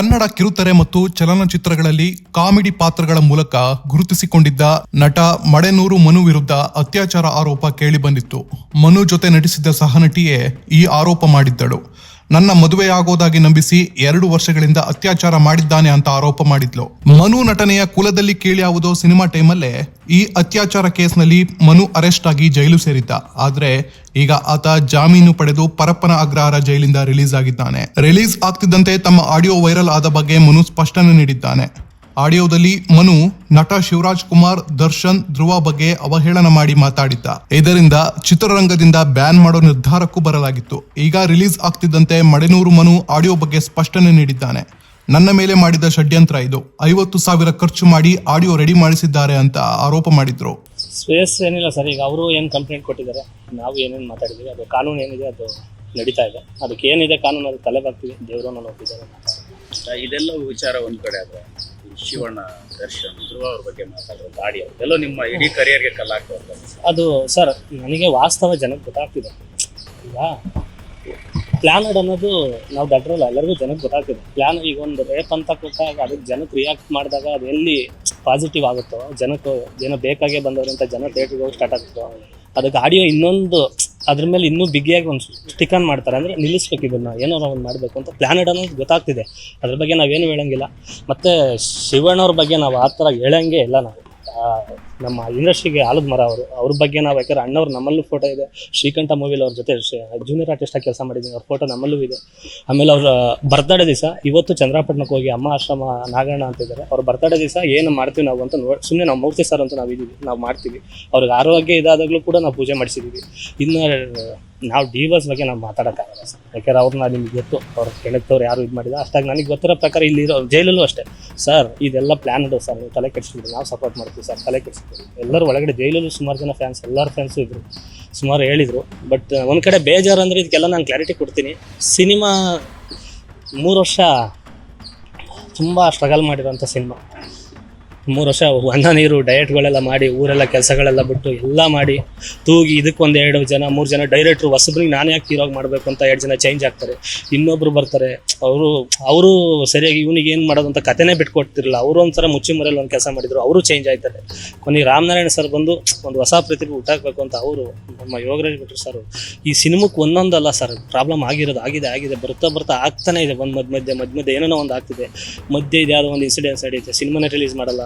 ಕನ್ನಡ ಕಿರುತೆರೆ ಮತ್ತು ಚಲನಚಿತ್ರಗಳಲ್ಲಿ ಕಾಮಿಡಿ ಪಾತ್ರಗಳ ಮೂಲಕ ಗುರುತಿಸಿಕೊಂಡಿದ್ದ ನಟ ಮಡೆನೂರು ಮನು ವಿರುದ್ಧ ಅತ್ಯಾಚಾರ ಆರೋಪ ಕೇಳಿಬಂದಿತ್ತು ಮನು ಜೊತೆ ನಟಿಸಿದ್ದ ಸಹನಟಿಯೇ ಈ ಆರೋಪ ಮಾಡಿದ್ದಳು. ನನ್ನ ಮದುವೆಯಾಗೋದಾಗಿ ನಂಬಿಸಿ ಎರಡು ವರ್ಷಗಳಿಂದ ಅತ್ಯಾಚಾರ ಮಾಡಿದ್ದಾನೆ ಅಂತ ಆರೋಪ ಮಾಡಿದ್ಲು. ಮನು ನಟನೆಯ ಕುಲದಲ್ಲಿ ಕೇಳಿಯಾವುದೋ ಸಿನಿಮಾ ಟೈಮಲ್ಲೇ ಈ ಅತ್ಯಾಚಾರ ಕೇಸ್ನಲ್ಲಿ ಮನು ಅರೆಸ್ಟ್ ಆಗಿ ಜೈಲು ಸೇರಿದ್ದ. ಆದ್ರೆ ಈಗ ಆತ ಜಾಮೀನು ಪಡೆದು ಪರಪ್ಪನ ಅಗ್ರಹಾರ ಜೈಲಿಂದ ರಿಲೀಸ್ ಆಗಿದ್ದಾನೆ. ರಿಲೀಸ್ ಆಗ್ತಿದ್ದಂತೆ ತಮ್ಮ ಆಡಿಯೋ ವೈರಲ್ ಆದ ಬಗ್ಗೆ ಮನು ಸ್ಪಷ್ಟನೆ ನೀಡಿದ್ದಾನೆ. ಆಡಿಯೋದಲ್ಲಿ ಮನು ನಟ ಶಿವರಾಜ್ ಕುಮಾರ್ ದರ್ಶನ್ ಧ್ರುವ ಬಗ್ಗೆ ಅವಹೇಳನ ಮಾಡಿ ಮಾತಾಡಿದ್ದ. ಇದರಿಂದ ಚಿತ್ರರಂಗದಿಂದ ಬ್ಯಾನ್ ಮಾಡೋ ನಿರ್ಧಾರಕ್ಕೂ ಬರಲಾಗಿತ್ತು. ಈಗ ರಿಲೀಸ್ ಆಗ್ತಿದ್ದಂತೆ ಮಡೆನೂರು ಮನು ಆಡಿಯೋ ಬಗ್ಗೆ ಸ್ಪಷ್ಟನೆ ನೀಡಿದ್ದಾನೆ. ನನ್ನ ಮೇಲೆ ಮಾಡಿದ ಷಡ್ಯಂತ್ರ ಇದು. ಐವತ್ತು ಸಾವಿರ ಖರ್ಚು ಮಾಡಿ ಆಡಿಯೋ ರೆಡಿ ಮಾಡಿಸಿದ್ದಾರೆ ಅಂತ ಆರೋಪ ಮಾಡಿದ್ರು. ಸ್ಪೇಸ್ ಏನಿಲ್ಲ ಸರ್. ಈಗ ಅವರು ಏನು ಕಂಪ್ಲೇಂಟ್ ಕೊಟ್ಟಿದ್ದಾರೆ? ನಾವು ಏನೇನು ಮಾತಾಡಿದ್ದೀವಿ? ಅದು ಕಾನೂನು ಏನಿದೆ? ಅದು ನಡೀತಾ ಇದೆ. ಅದಕ್ಕೆ ಏನಿದೆ ಕಾನೂನು? ಅದು ತಲೆ ಬರ್ತೀವಿ ದೇವರು ನಾನು ಒಪ್ಪಿದ್ದಾರೆ ಇದೆಲ್ಲ ವಿಚಾರ ಒಂದು ಕಡೆ ಆದ್ರೆ. ಶಿವಣ್ಣ ದರ್ಶನ್ ಧ್ರುವ ಬಗ್ಗೆ ಮಾತಾಡೋದು ಗಾಡಿ ಎಲ್ಲೋ ನಿಮ್ಮ ಇಡೀ ಕರಿಯರ್ಗೆ ಕಲ್ಲಾಕ್ತಾರೆ ಅದು ಸರ್, ನನಗೆ ವಾಸ್ತವ ಜನಕ್ಕೆ ಗೊತ್ತಾಗ್ತಿದೆ. ಈಗ ಪ್ಲಾನಡ್ ಅನ್ನೋದು ನಾವು ಡಾಕ್ಟರ್ ಎಲ್ಲರಿಗೂ ಜನಕ್ಕೆ ಗೊತ್ತಾಗ್ತಿದೆ. ಪ್ಲಾನ್ ಈಗ ಒಂದು ರೇಪ್ ಅಂತ ಕೊಟ್ಟಾಗ ಅದಕ್ಕೆ ಜನಕ್ಕೆ ರಿಯಾಕ್ಟ್ ಮಾಡಿದಾಗ ಅದು ಎಲ್ಲಿ ಪಾಸಿಟಿವ್ ಆಗುತ್ತೋ, ಜನಕ್ಕೆ ಏನೋ ಬೇಕಾಗೇ ಬಂದವರಂತ ಜನ ಥಿಯೇಟ್ರಿಗೆ ಹೋಗಿ ಸ್ಟಾರ್ಟ್ ಆಗುತ್ತೋ. ಅದಕ್ಕೆ ಆಡಿಯೋ ಇನ್ನೊಂದು, ಅದ್ರ ಮೇಲೆ ಇನ್ನೂ ಬಿಗಿಯಾಗಿ ಒಂದು ಸ್ಟಿಕನ್ ಮಾಡ್ತಾರೆ. ಅಂದ್ರೆ ನಿಲ್ಲಿಸ್ಬೇಕು ಇದನ್ನ. ಏನೋ ಒಂದು ಮಾಡಬೇಕು ಅಂತ ಪ್ಲಾನೆಟ್ ಅನ್ನೋದು ಗೊತ್ತಾಗ್ತಿದೆ. ಅದ್ರ ಬಗ್ಗೆ ನಾವೇನು ಹೇಳಂಗಿಲ್ಲ. ಮತ್ತೆ ಶಿವಣ್ಣವ್ರ ಬಗ್ಗೆ ನಾವು ಆ ಥರ ಹೇಳಂಗೆ ಇಲ್ಲ ನಾವು. ನಮ್ಮ ಇಂಡಸ್ಟ್ರಿಗೆ ಆಲದ ಮರ ಅವರು. ಅವ್ರ ಬಗ್ಗೆ ನಾವು ಯಾಕಂದ್ರೆ ಅಣ್ಣವ್ರು ನಮ್ಮಲ್ಲೂ ಫೋಟೋ ಇದೆ. ಶ್ರೀಕಂಠ ಮೂವಿಲಿ ಅವ್ರ ಜೊತೆ ಜೂನಿಯರ್ ಆರ್ಟಿಸ್ಟಾಗಿ ಕೆಲಸ ಮಾಡಿದ್ದೀನಿ ಅವ್ರ ಫೋಟೋ ನಮ್ಮಲ್ಲೂ ಇದೆ. ಆಮೇಲೆ ಅವ್ರ ಬರ್ತ್ಡೇ ದಿವಸ ಇವತ್ತು ಚಂದ್ರಪಟ್ಟಣಕ್ಕೆ ಹೋಗಿ ಅಮ್ಮ ಆಶ್ರಮ ನಾಗಣ್ಣ ಅಂತಿದ್ದಾರೆ ಅವ್ರ ಬರ್ತ್ಡೇ ದಿವಸ ಏನು ಮಾಡ್ತೀವಿ ನಾವು ಅಂತ ನೋಡಿ ಸುಮ್ಮನೆ ನಾವು ಮೂರ್ತಿ ಸರ್ ಅಂತ ನಾವು ಇದ್ದೀವಿ. ನಾವು ಮಾಡ್ತೀವಿ. ಅವ್ರಿಗೆ ಆರೋಗ್ಯ ಇದಾದಾಗಲೂ ಕೂಡ ನಾವು ಪೂಜೆ ಮಾಡಿಸಿದ್ದೀವಿ ಇನ್ನು, ನಾವು ಡಿವರ್ಸ್ ಬಗ್ಗೆ ನಾವು ಮಾತಾಡೋಕ್ಕಾಗಲ್ಲ ಸರ್. ಯಾಕಂದ್ರೆ ಅವ್ರನ್ನ ನಿಮ್ಗೆ ಗೊತ್ತು. ಅವ್ರ ಕೆಳಗ್ತವ್ರು ಯಾರು ಇದು ಮಾಡಿದ ಅಷ್ಟಾಗಿ ನನಗೆ ಗೊತ್ತಿರೋ ಪ್ರಕಾರ ಇಲ್ಲಿರೋ ಜೈಲಲ್ಲೂ ಅಷ್ಟೇ. ಸರ್, ಇದೆಲ್ಲ ಪ್ಲಾನ್ ಸರ್. ನೀವು ತಲೆ ಕೆಡಿಸ್ಬಿಡಿ ನಾವು ಸಪೋರ್ಟ್ ಮಾಡ್ತೀವಿ ಸರ್. ತಲೆ ಕೆಡಿಸ್ಬಿಡಿ ಎಲ್ಲರೂ ಒಳಗಡೆ ಜೈಲಲ್ಲೂ ಸುಮಾರು ಜನ ಫ್ಯಾನ್ಸ್ ಎಲ್ಲರ ಫ್ಯಾನ್ಸು ಇದ್ದರು ಸುಮಾರು ಹೇಳಿದರು. ಬಟ್ ಒಂದು ಕಡೆ ಬೇಜಾರು ಅಂದರೆ ಇದಕ್ಕೆಲ್ಲ ನಾನು ಕ್ಲಾರಿಟಿ ಕೊಡ್ತೀನಿ. ಸಿನಿಮಾ ಮೂರು ವರ್ಷ ತುಂಬ ಸ್ಟ್ರಗಲ್ ಮಾಡಿರೋಂಥ ಸಿನಿಮಾ ಮೂರು ವರ್ಷ ಅನ್ನ ನೀರು ಡಯಟ್ಗಳೆಲ್ಲ ಮಾಡಿ, ಊರೆಲ್ಲ ಕೆಲಸಗಳೆಲ್ಲ ಬಿಟ್ಟು ಎಲ್ಲ ಮಾಡಿ ತೂಗಿ ಇದಕ್ಕೊಂದು ಎರಡು ಜನ, ಮೂರು ಜನ ಡೈರೆಕ್ಟ್ರು ಹೊಸಬ್ರಿಗೆ ನಾನು ಯಾಕೆ ಹೀರೋಗಿ ಮಾಡಬೇಕು ಅಂತ ಎರಡು ಜನ ಚೇಂಜ್ ಆಗ್ತಾರೆ. ಇನ್ನೊಬ್ರು ಬರ್ತಾರೆ. ಅವರು ಅವರು ಸರಿಯಾಗಿ ಇವನಿಗೆ ಏನು ಮಾಡೋದು ಅಂತ ಕತೆನೇ ಬಿಟ್ಕೊಡ್ತಿರಲಿಲ್ಲ. ಅವರು ಒಂಥರ ಮುಚ್ಚಿ ಮರೆಯಲ್ಲಿ ಒಂದು ಕೆಲಸ ಮಾಡಿದರು, ಅವರು ಚೇಂಜ್ ಆಯ್ತಾರೆ. ಕೊನೆಗೆ ರಾಮನಾರಾಯಣ ಸರ್ ಬಂದು ಒಂದು ಹೊಸ ಪ್ರತಿಭೆ ಹುಟ್ಟಾಕಬೇಕು ಅಂತ ಅವರು, ನಮ್ಮ ಯೋಗರಾಜ್ ಭಟ್ರು ಸರ್ ಈ ಸಿನಿಮಕ್ಕೆ ಒಂದೊಂದಲ್ಲ ಸರ್ ಪ್ರಾಬ್ಲಮ್ ಆಗಿರೋದು, ಆಗಿದೆ ಆಗಿದೆ, ಬರ್ತಾ ಬರ್ತಾ ಆಗ್ತಾನೆ ಇದೆ. ಒಂದು ಮಧ್ಯ ಮಧ್ಯ ಮಧ್ಯ ಮಧ್ಯ ಏನೋ ಒಂದು ಆಗ್ತಿದೆ. ಮಧ್ಯೆ ಇದು ಯಾವುದೋ ಒಂದು ಇನ್ಸಿಡೆನ್ಸ್ ನಡೆಯುತ್ತೆ ಸಿನಿಮಾನೇ ರಿಲೀಸ್ ಮಾಡಲ್ಲ.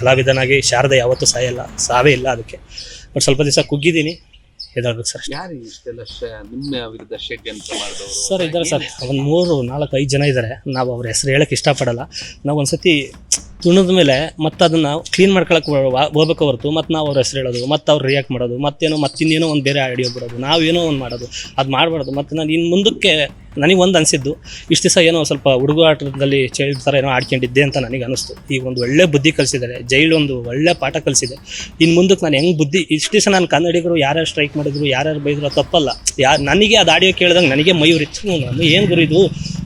ಕಲಾವಿದನಾಗಿ ಶಾರದೆ ಯಾವತ್ತೂ ಸಾಯಲ್ಲ ಸಾವೇ ಇಲ್ಲ ಅದಕ್ಕೆ. ಬಟ್ ಸ್ವಲ್ಪ ದಿವಸ ಕುಗ್ಗಿದ್ದೀನಿ. ಸರ್ ಯಾರು ಇಷ್ಟೆಲ್ಲ ಶ- ನಿಮ್ಮ ವಿರುದ್ಧ ಷಡ್ಯಂತ್ರ ಮಾಡಿದವರು? ಸರ್ ಇದ್ದಾರೆ ಸರ್. ಒಂದು ಮೂರು ನಾಲ್ಕು ಐದು ಜನ ಇದ್ದಾರೆ. ನಾವು ಅವ್ರ ಹೆಸರು ಹೇಳಕ್ಕೆ ಇಷ್ಟಪಡಲ್ಲ. ನಾವು ಒಂದ್ಸತಿ ತುಣದ ಮೇಲೆ ಮತ್ತೆ ಅದನ್ನ ಕ್ಲೀನ್ ಮಾಡ್ಕೊಳಕ್ಕೆ ಹೋಗ್ಬೇಕು ಹೊರತು. ಮತ್ತೆ ನಾವು ಅವ್ರ ಹೆಸರು ಹೇಳೋದು ಮತ್ತೆ ಅವ್ರು ರಿಯಾಕ್ಟ್ ಮಾಡೋದು ಮತ್ತೇನೋ ಮತ್ತಿನ್ನೇನೋ ಒಂದು ಬೇರೆ ಆಡಿಯೋ ಬಿಡೋದು ನಾವೇನೋ ಒಂದು ಮಾಡೋದು. ಅದು ಮಾಡಬಾರ್ದು. ಮತ್ತು ನಾನು ಇನ್ನು ಮುಂದಕ್ಕೆ ನನಗೆ ಒಂದು ಅನಿಸಿದ್ದು, ಇಷ್ಟು ದಿವಸ ಏನೋ ಸ್ವಲ್ಪ ಹುಡುಗಾಟದಲ್ಲಿ ಚೈಲ್ಡ್ ಥರ ಏನೋ ಆಡ್ಕೊಂಡಿದ್ದೆ ಅಂತ ನನಗೆ ಅನಿಸ್ತು. ಈಗ ಒಂದು ಒಳ್ಳೆ ಬುದ್ಧಿ ಕಲಿಸಿದ್ದಾರೆ, ಜೈಲು ಒಂದು ಒಳ್ಳೆ ಪಾಠ ಕಲಿಸಿದೆ. ಇನ್ನು ಮುಂದಕ್ಕೆ ನಾನು ಹೆಂಗೆ ಬುದ್ಧಿ, ಇಷ್ಟು ದಿವಸ ನಾನು ಕನ್ನಡಿಗರು ಯಾರ್ಯಾರು ಸ್ಟ್ರೈಕ್ ಮಾಡಿದ್ರು, ಯಾರ್ಯಾರು ಬೈದ್ರು ತಪ್ಪಲ್ಲ. ಯಾರು ನನಗೆ ಅದು ಆಡಿಯೋ ಕೇಳಿದಾಗ ನನಗೆ ಮಯೂರಿತ್ತು ನಾನು ಏನು ಗುರು ಇದು?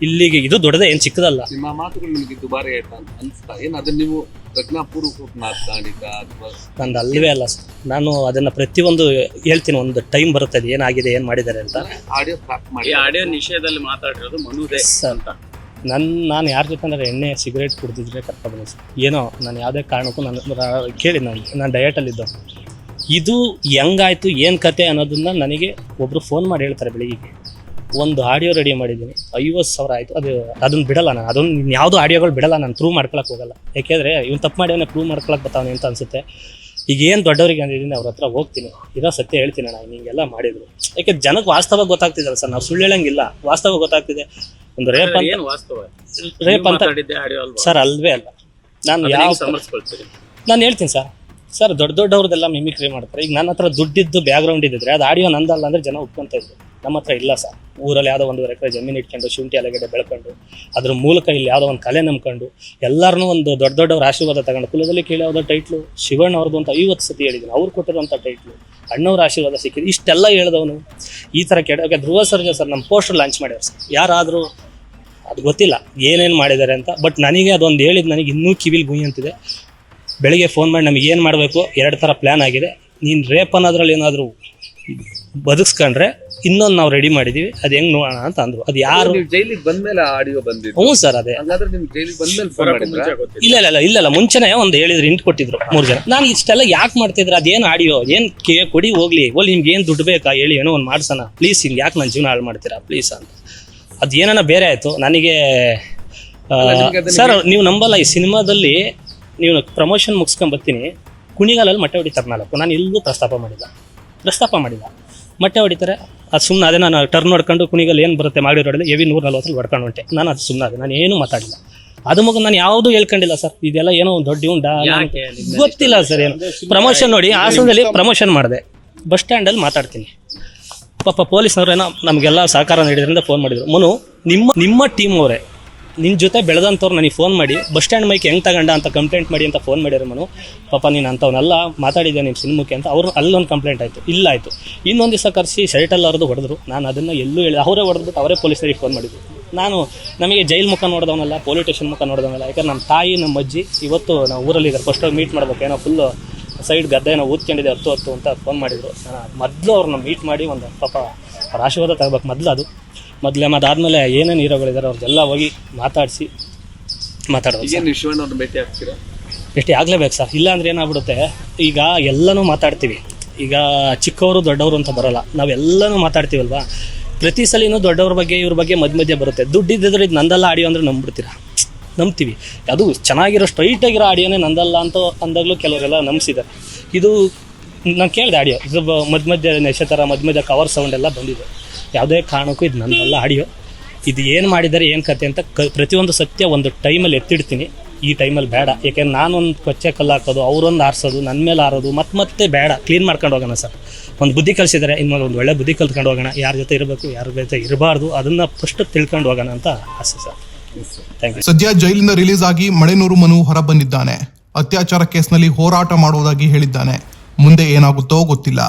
ಇಲ್ಲಿಗೆ ಇದು ದೊಡ್ಡದೇ ಏನು ಚಿಕ್ಕದಲ್ಲ. ನಿಮ್ಮ ಮಾತುಗಳು ನಿಮಗೆ ದುಬಾರಿ ಆಯ್ತಾ ಅಂತ ಅನ್ಸ್ತಾ? ಏನು ಅದನ್ನ ನೀವು ಅಥವಾ ನಂದು ಅಲ್ವೇ ಅಲ್ಲ ಸರ್ ನಾನು ಅದನ್ನು ಪ್ರತಿಯೊಂದು ಹೇಳ್ತೀನಿ ಒಂದು ಟೈಮ್ ಬರುತ್ತೆ ಅದು ಏನಾಗಿದೆ ಏನು ಮಾಡಿದ್ದಾರೆ ಅಂತ. ಆಡಿಯೋ ಈ ಮಾಡಿ. ಆಡಿಯೋ ನಿಷೇಧದಲ್ಲಿ ಮಾತಾಡಿರೋದು ಮನುದೇ ಅಂತ. ನನ್ನ ನಾನು ಯಾರ ಜೊತೆ ಅಂದ್ರೆ ಎಣ್ಣೆ ಸಿಗರೇಟ್ ಕುಡ್ದಿದ್ರೆ ಕರ್ಕೊಂಡು ಸರ್. ಏನೋ ನಾನು ಯಾವುದೇ ಕಾರಣಕ್ಕೂ ನಾನು ರಾ- ಕೇಳಿ ನಾನು ನಾನು ಇದ್ದ ಇದು ಹೆಂಗಾಯ್ತು ಏನು ಕತೆ ಅನ್ನೋದನ್ನ ನನಗೆ ಒಬ್ಬರು ಫೋನ್ ಮಾಡಿ ಹೇಳ್ತಾರೆ ಬೆಳಿಗ್ಗೆ. ಒಂದು ಆಡಿಯೋ ರೆಡಿ ಮಾಡಿದ್ದೀನಿ. ಐವತ್ತು ಸಾವಿರ ಆಯಿತು. ಅದು ಅದನ್ನು ಬಿಡಲ್ಲ ನಾನು. ಅದೊಂದು ಯಾವುದು ಆಡಿಯೋಗಳು ಬಿಡಲ್ಲ. ನಾನು ಪ್ರೂವ್ ಮಾಡ್ಕೊಳಕ್ ಹೋಗಲ್ಲ. ಯಾಕೆಂದರೆ ಇವ್ನು ತಪ್ಪು ಮಾಡಿ ಪ್ರೂವ್ ಮಾಡ್ಕೊಳಕ್ಕೆ ಬರ್ತಾವನೆ ಅಂತ ಅನಿಸುತ್ತೆ. ಈಗ ಏನು ದೊಡ್ಡವರಿಗೆ ಅಂದಿದ್ದೀನಿ ಅವ್ರ ಹತ್ರ ಹೋಗ್ತೀನಿ. ಇರೋ ಸತ್ಯ ಹೇಳ್ತೀನಿ ನಾನು. ಹಿಂಗೆಲ್ಲ ಮಾಡಿದ್ರು. ಯಾಕೆ ಜನಕ್ಕೆ ವಾಸ್ತವ ಗೊತ್ತಾಗ್ತಿದಲ್ಲ ಸರ್. ನಾವು ಸುಳ್ಳು ಹೇಳಂಗಿಲ್ಲ. ವಾಸ್ತವ ಗೊತ್ತಾಗ್ತಿದೆ. ಒಂದು ರೇಪ್ ಅಂತ ರೇಪ್ ಅಂತ ಸರ್ ಅಲ್ವೇ ಅಲ್ಲ. ನಾನು ಯಾವ ನಾನು ಹೇಳ್ತೀನಿ ಸರ್. ಸರ್, ದೊಡ್ಡ ದೊಡ್ಡವ್ರದ್ದೆಲ್ಲ ಮಿಮಿಕ್ರಿ ಮಾಡ್ತಾರೆ. ಈಗ ನನ್ನ ಹತ್ರ ದುಡ್ಡಿದ್ದು ಬ್ಯಾಕ್ಗ್ರೌಂಡ್ ಇದ್ದಿದ್ರೆ ಅದು ಆಡಿಯೋ ನಂದಲ್ಲ ಅಂದ್ರೆ ಜನ ಒಪ್ಕೊಂತ ಇದ್ರು. ನಮ್ಮ ಹತ್ರ ಇಲ್ಲ ಸರ್. ಊರಲ್ಲಿ ಯಾವುದೋ ಒಂದು ಎಕರೆ ಜಮೀನು ಇಟ್ಕೊಂಡು, ಶುಂಠಿ ಅಲೆಗಡೆ ಬೆಳ್ಕೊಂಡು, ಅದ್ರ ಮೂಲಕ ಇಲ್ಲಿ ಯಾವುದೋ ಒಂದು ಕಲೆ ನಂಬ್ಕೊಂಡು ಎಲ್ಲರನ್ನೂ ಒಂದು ದೊಡ್ಡ ದೊಡ್ಡವ್ರ ಆಶೀರ್ವಾದ ತಗೊಂಡು, ಕುಲದಲ್ಲಿ ಕೇಳೋದ ಟೈಟ್ಲು ಶಿವಣ್ಣ ಅವ್ರದ್ದು ಅಂತ ಐವತ್ತು ಸತಿ ಹೇಳಿದ್ದೀನಿ ಅವ್ರು ಕೊಟ್ಟಿರುವಂಥ ಟೈಟ್ಲು ಅಣ್ಣವ್ರ ಆಶೀರ್ವಾದ ಸಿಕ್ಕಿದೆ. ಇಷ್ಟೆಲ್ಲ ಹೇಳಿದವನು ಈ ಥರ ಕೆಡೋಕೆ ಧ್ರುವ ಸರ್ಜಾ ಸರ್ ನಮ್ಮ ಪೋಸ್ಟರ್ ಲಾಂಚ್ ಮಾಡ್ಯಾರ ಸರ್. ಯಾರಾದರೂ ಅದು ಗೊತ್ತಿಲ್ಲ ಏನೇನು ಮಾಡಿದ್ದಾರೆ ಅಂತ ಬಟ್ ನನಗೆ ಅದೊಂದು ಹೇಳಿದ್ದು ನನಗೆ ಇನ್ನೂ ಕಿವಿಲಿ ಗುಯ್ ಅಂತಿದೆ. ಬೆಳಿಗ್ಗೆ ಫೋನ್ ಮಾಡಿ ನಮಗೆ ಏನು ಮಾಡಬೇಕು? ಎರಡು ಥರ ಪ್ಲ್ಯಾನ್ ಆಗಿದೆ. ನೀನು ರೇಪ್ ಅನ್ನೋದ್ರಲ್ಲಿ ಏನಾದರೂ ಬದುಕ್ಸ್ಕೊಂಡ್ರೆ ಇನ್ನೊಂದು ನಾವು ರೆಡಿ ಮಾಡಿದ್ದೀವಿ ಅದು ಹೆಂಗೆ ನೋಡೋಣ ಅಂತ ಅಂದರು. ಅದು ಯಾರು ನೀವು ಜೈಲಿಗೆ ಬಂದ್ಮೇಲೆ ಆಡಿಯೋ ಬಂದಿದ್ದು. ಹ್ಞೂ ಸರ್ ಅದೇ. ಹಂಗಾದ್ರೆ ನಿಮ್ಗೆ ಜೈಲಿಗೆ ಬಂದ್ಮೇಲೆ ಫೋನ್ ಬರೋಕ್ಕೂ ಮಾಡಿದ್ರ? ಮುಂಚೆ ಗೊತ್ತಿಲ್ಲ ಇಲ್ಲ ಇಲ್ಲ ಇಲ್ಲ ಇಲ್ಲ ಇಲ್ಲ ಮುಂಚೆನೇ ಒಂದು ಹೇಳಿದ್ರು ಇಂಟ್ ಕೊಟ್ಟಿದ್ರು ಮೂರು ಜನ. ನಾನು ಇಷ್ಟೆಲ್ಲ ಯಾಕೆ ಮಾಡ್ತಿದ್ರು? ಅದೇನು ಆಡಿಯೋ ಏನು ಕೇ ಕೊಡಿ ಹೋಗ್ಲಿ. ಓಲಿ ನಿಮ್ಗೆ ಏನು ದುಡ್ಡು ಬೇಕಾ? ಹೇಳಿ ಏನೋ ಒಂದು ಮಾಡ್ಸೋಣ. ಪ್ಲೀಸ್ ಹಿಂಗೆ ಯಾಕೆ ನನ್ನ ಜೀವನ ಹಾಳು ಮಾಡ್ತೀರಾ? ಪ್ಲೀಸ್ ಅಂತ. ಅದು ಏನಾನ ಬೇರೆ ಆಯಿತು. ನನಗೆ ಆ, ಸರ್ ನೀವು ನಂಬಲ್ಲ ಈ ಸಿನಿಮಾದಲ್ಲಿ ನೀವು ಪ್ರಮೋಷನ್ ಮುಗಿಸ್ಕೊಂಡ್ ಬರ್ತೀನಿ ಕುಣಿಗಾಲಲ್ಲಿ ಮೊಟ್ಟೆ ಹೊಡಿತಾರೆ ನಾಲ್ಕು. ನಾನು ಎಲ್ಲೂ ಪ್ರಸ್ತಾಪ ಮಾಡಿಲ್ಲ. ಪ್ರಸ್ತಾಪ ಮಾಡಿಲ್ಲ. ಮೊಟ್ಟೆ ಹೊಡಿತಾರೆ. ಅದು ಸುಮ್ಮನೆ ಅದೇ ನಾನು ಟರ್ನ್ ನೋಡ್ಕೊಂಡು ಕುಣಿಗಲ್ ಏನು ಬರುತ್ತೆ ಮಾಡಿ ರೋಡಲ್ಲಿ ಎವಿ ನೂರ ನಲ್ವತ್ತಲ್ಲಿ ಹೊಡ್ಕೊಂಡು ಹೊಂಟೆ. ನಾನು ಅದು ಸುಮ್ಮನೆ ಅದೇ. ನಾನು ಏನೂ ಮಾತಾಡಿಲ್ಲ. ಅದು ಮಗು ನಾನು ಯಾವುದೂ ಹೇಳ್ಕೊಂಡಿಲ್ಲ ಸರ್. ಇದೆಲ್ಲ ಏನೋ ಒಂದು ದೊಡ್ಡ ಇವ್ನ್ ಡಾ ಯಾಕೆ ನಿಮ್ಮ ಗೊತ್ತಿಲ್ಲ ಸರ್ ಏನು. ಪ್ರಮೋಷನ್ ನೋಡಿ ಹಾಸನದಲ್ಲಿ ಪ್ರಮೋಷನ್ ಮಾಡಿದೆ. ಬಸ್ ಸ್ಟ್ಯಾಂಡಲ್ಲಿ ಮಾತಾಡ್ತೀನಿ. ಪಾಪ ಪೊಲೀಸ್ನವ್ರು ಏನೋ ನಮಗೆಲ್ಲ ಸಹಕಾರ ನೀಡಿದ್ರಿಂದ ಫೋನ್ ಮಾಡಿದ್ರು. ಮನು ನಿಮ್ಮ ನಿಮ್ಮ ಟೀಮ್ ಅವರೇ ನಿನ್ನ ಜೊತೆ ಬೆಳೆದಂಥವ್ರು ನನಗೆ ಫೋನ್ ಮಾಡಿ ಬಸ್ ಸ್ಟ್ಯಾಂಡ್ ಮೈಕ್ ಹೆಂಗೆ ತಗೊಂಡ ಅಂತ ಕಂಪ್ಲೇಂಟ್ ಮಾಡಿ ಅಂತ ಫೋನ್ ಮಾಡಿದ್ರು ಮನು. ಪಾಪ ನೀನು ಅಂಥವನ್ನೆಲ್ಲ ಮಾತಾಡಿದ್ದೆ ನಿಮ್ಮ ಸಿನಿಮಕ್ಕೆ ಅಂತ ಅವ್ರು ಅಲ್ಲೊಂದು ಕಂಪ್ಲೇಂಟ್ ಆಯಿತು. ಇಲ್ಲ ಆಯಿತು. ಇನ್ನೊಂದು ದಿವಸ ಕರೆಸಿ ಶರ್ಟಲ್ಲಿ ಅವ್ರದ್ದು ಹೊಡೆದ್ರು. ನಾನು ಅದನ್ನು ಎಲ್ಲೂ ಹೇಳಿ ಅವರೇ ಹೊಡೆದ್ಬಿಟ್ಟು ಅವರೇ ಪೊಲೀಸರಿಗೆ ಫೋನ್ ಮಾಡಿದ್ರು. ನಾನು ನಮಗೆ ಜೈಲ್ ಮುಖ ನೋಡಿದವನಲ್ಲ ಪೊಲೀಸ್ ಸ್ಟೇಷನ್ ಮುಖ ನೋಡಿದವನಲ್ಲ, ಯಾಕಂದ್ರೆ ನಮ್ಮ ತಾಯಿ ನಮ್ಮ ಅಜ್ಜಿ ಇವತ್ತು ನಾವು ಊರಲ್ಲಿ ಫಸ್ಟ್ ಹೋಗಿ ಮೀಟ್ ಮಾಡ್ಬೇಕು. ಏನೋ ಫುಲ್ಲು ಸೈಡ್ ಗದ್ದೆ ಏನೋ ಊದ್ಕೊಂಡಿದೆ, ಹತ್ತು ಹತ್ತು ಅಂತ ಫೋನ್ ಮಾಡಿದ್ರು. ನಾನು ಮೊದಲು ಅವ್ರನ್ನ ಮೀಟ್ ಮಾಡಿ ಒಂದು ಪಾಪ ಅವ್ರ ಆಶೀರ್ವಾದ ತಗೋಬೇಕು. ಮೊದಲು ಅದು. ಮೊದಲೇ ಅದಾದಮೇಲೆ ಏನೇನು ಹೀರೋಗಳಿದ್ದಾರೆ ಅವ್ರದ್ದೆಲ್ಲ ಹೋಗಿ ಮಾತಾಡಿಸಿ ಮಾತಾಡೋದು ಏನು ಶಿವಣ್ಣ ಅವ್ರನ್ನ ಭೇಟಿ ಆಗ್ತೀರಾ? ಭೇಟಿ ಆಗಲೇಬೇಕು ಸರ್. ಇಲ್ಲ ಅಂದ್ರೆ ಏನಾಗ್ಬಿಡುತ್ತೆ ಈಗ ಎಲ್ಲನೂ ಮಾತಾಡ್ತೀವಿ. ಈಗ ಚಿಕ್ಕವರು ದೊಡ್ಡವರು ಅಂತ ಬರೋಲ್ಲ. ನಾವೆಲ್ಲನೂ ಮಾತಾಡ್ತೀವಲ್ವಾ? ಪ್ರತಿ ಸಲಿನೂ ದೊಡ್ಡವ್ರ ಬಗ್ಗೆ ಇವ್ರ ಬಗ್ಗೆ ಮಧ್ಯ ಮಧ್ಯೆ ಬರುತ್ತೆ. ದುಡ್ಡಿದ್ದರೆ ಇದು ನಂದಲ್ಲ ಆಡಿಯೋ ಅಂದ್ರೆ ನಂಬ್ಬಿಡ್ತೀರಾ? ನಂಬ್ತೀವಿ. ಅದು ಚೆನ್ನಾಗಿರೋ ಸ್ಟ್ರೈಟಾಗಿರೋ ಆಡಿಯೋನೇ ನಂದಲ್ಲ ಅಂತ ಅಂದಾಗಲೂ ಕೆಲವರೆಲ್ಲ ನಂಬಿಸಿದ್ದಾರೆ. ಇದು ನಾನು ಕೇಳಿದೆ ಆಡಿಯೋ. ಇದು ಮಧ್ಯ ಮಧ್ಯ ನೆಶೆ ಥರ ಮಧ್ಯ ಮಧ್ಯ ಕವರ್ ಸೌಂಡ್ ಎಲ್ಲ ಬಂದಿದೆ. ಯಾವುದೇ ಕಾರಣಕ್ಕೂ ಇದು ನನ್ನಲ್ಲ ಆಡಿಯೋ. ಇದು ಏನು ಮಾಡಿದ್ದಾರೆ, ಏನು ಕತೆ ಅಂತ ಕ, ಪ್ರತಿಯೊಂದು ಸತ್ಯ ಒಂದು ಟೈಮಲ್ಲಿ ಎತ್ತಿಡ್ತೀನಿ. ಈ ಟೈಮಲ್ಲಿ ಬೇಡ. ಯಾಕೆಂದ್ರೆ ನಾನೊಂದು ಕೊಚ್ಚೆ ಕಲ್ಲು ಹಾಕೋದು, ಅವರೊಂದು ಆರಿಸೋದು ನನ್ನ ಮೇಲೆ ಆರೋದು ಮತ್ತೆ ಮತ್ತೆ ಬೇಡ. ಕ್ಲೀನ್ ಮಾಡ್ಕೊಂಡು ಹೋಗೋಣ ಸರ್. ಒಂದು ಬುದ್ಧಿ ಕಲಿಸಿದರೆ, ಇನ್ಮೇಲೆ ಒಂದು ಒಳ್ಳೆ ಬುದ್ಧಿ ಕಲ್ತ್ಕೊಂಡು ಹೋಗೋಣ. ಯಾರ ಜೊತೆ ಇರಬೇಕು, ಯಾರ ಜೊತೆ ಇರಬಾರ್ದು, ಅದನ್ನು ಫಸ್ಟ್ ತಿಳ್ಕೊಂಡು ಹೋಗೋಣ ಅಂತ ಆಸೆ ಸರ್. ಥ್ಯಾಂಕ್ ಯು ಸದ್ಯ ಜೈಲಿಂದ ರಿಲೀಸ್ ಆಗಿ ಮಳೆನೂರು ಮನು ಹೊರಬಂದಿದ್ದಾನೆ ಅತ್ಯಾಚಾರ ಕೇಸ್ನಲ್ಲಿ ಹೋರಾಟ ಮಾಡುವುದಾಗಿ ಹೇಳಿದ್ದಾನೆ. ಮುಂದೆ ಏನಾಗುತ್ತೋ ಗೊತ್ತಿಲ್ಲ.